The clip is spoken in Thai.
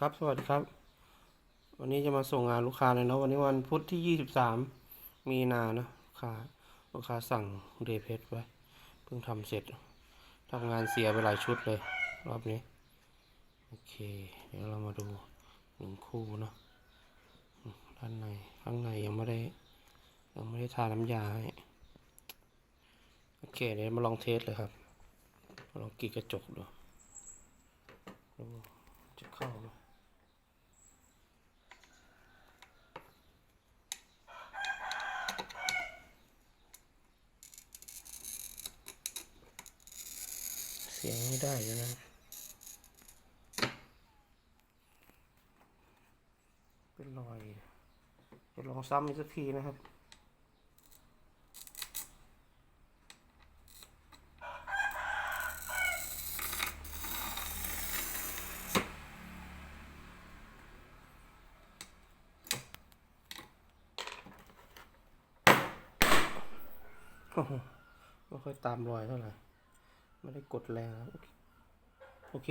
ครับสวัสดีครับ วันนี้จะมาส่งงานลูกค้าเลยเนาะวันนี้วันพุธที่23มีนานะลูกค้าลูกค้าสั่งเดเพชไว้เพิ่งทำเสร็จทำงานเสียไปหลายชุดเลย รอบนี้ โอเค เดี๋ยวเรามาดูหนึ่งคู่เนาะด้านในข้างในยังไม่ได้ยังไม่ได้ทาน้ำยาให้โอเคเดี๋ยวมาลองเทสเลยครับ ลองกีดกระจกดูดูจะเข้าไหม สียงไม่ได้อยู่นะเป็นรอยจะลองซ้ำอีกสักทีนะครับโอ้โหไม่ค่อยตามรอยเท่าไหร่ ไม่ได้กดแรงครับโอเค